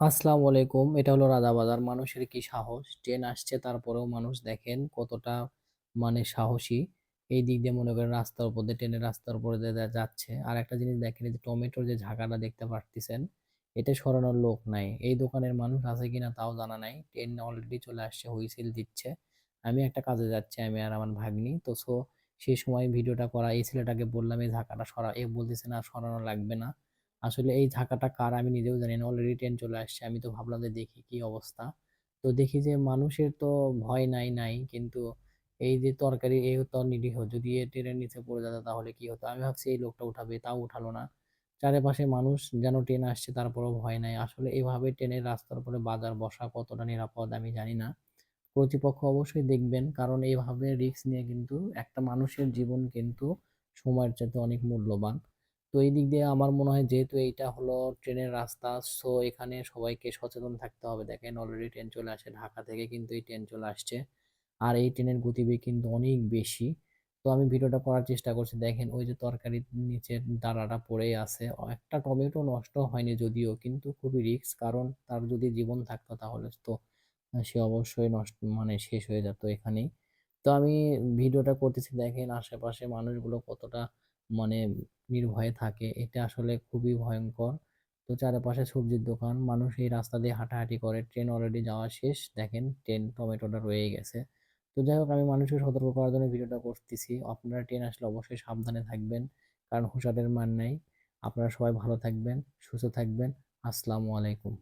আসসালামু আলাইকুম। এটা হলো রাজাবাজার। মানুষের কি সাহস! ট্রেন আসছে তারপরেও মানুষ দেখেন কতটা মানে সাহসী। এই দিক দিয়ে মনে করেন রাস্তার উপর দিয়ে ট্রেনের রাস্তার উপরে দিয়ে যাচ্ছে আর একটা জিনিস দেখেন যে টমেটোর যে ঝাঁকাটা দেখতে পারতেছেন, এটা সরানোর লোক নাই। এই দোকানের মানুষ আছে কিনা তাও জানা নাই। ট্রেন অলরেডি চলে আসছে, হুইসেল দিচ্ছে। আমি একটা কাজে যাচ্ছি, আমি আর আমার ভাগ্নি। তো সো সেই সময় ভিডিওটা করা এই ছেলেটাকে বললাম এই ঝাঁকাটা সরা। এ বলতেছে না সরানো লাগবে না। আসলে এই ঝাঁকাটা কার আমি নিজেও জানি না। অলরেডি ট্রেন চলে আসছে। আমি তো ভাবলাম যে দেখি কি অবস্থা। তো দেখি যে মানুষের তো ভয় নাই, নাই। কিন্তু এই যে তরকারি এও তো নিরীহ। যদি এ ট্রেনের নিচে পড়ে যেত তাহলে কি হতো? আমি ভাবছি এই লোকটা উঠাবে, তাও উঠালো না। চারিপাশে মানুষ যেন ট্রেন আসছে তারপরেও ভয় নাই। আসলে এভাবে ট্রেনের রাস্তার উপরে বাজার বসা কতটা নিরাপদ আমি জানি না। কর্তৃপক্ষ অবশ্যই দেখবেন কারণ এইভাবে রিস্ক নিয়ে কিন্তু একটা মানুষের জীবন কিন্তু সময়ের চাইতে অনেক মূল্যবান। তো এই দিক দিয়ে আমার মনে হয় যেহেতু এইটা হলো ট্রেনের রাস্তা সো এখানে সবাইকে সচেতন থাকতে হবে। দেখেন অলরেডি ট্রেন চলে আসে, ঢাকা থেকে কিন্তু এই ট্রেন চলে আসছে। আর এই ট্রেনের গতিবেগ কিন্তু অনেক বেশি। তো আমি ভিডিওটা করার চেষ্টা করছি। দেখেন ওই যে তরকারির নিচে ডালাটা পড়েই আছে। একটা টমেটো নষ্ট হয়নি যদিও, কিন্তু খুবই রিস্ক কারণ তার যদি জীবন থাকতো তাহলে তো সে অবশ্যই নষ্ট মানে শেষ হয়ে যেত এখানেই। তো আমি ভিডিওটা করতেছি। দেখেন আশেপাশে মানুষগুলো কতটা মানে নির্ভয়ে থাকে, এটা আসলে খুবই ভয়ঙ্কর। তো চারপাশে সবজির দোকান, মানুষ এই রাস্তা দিয়ে হাঁটাহাঁটি করে ট্রেন অলরেডি যাওয়া শেষ, দেখেন ট্রেন টমেটোটা রয়ে গেছে। তো যাই হোক, আমি মানুষকে সতর্ক করার জন্য ভিডিওটা করতেছি, আপনারা ট্রেন আসলে অবশ্যই সাবধানে থাকবেন, কারণ হুঁশিয়ারের মান নাই। আপনারা সবাই ভালো থাকবেন, সুস্থ থাকবেন, আসসালামু আলাইকুম।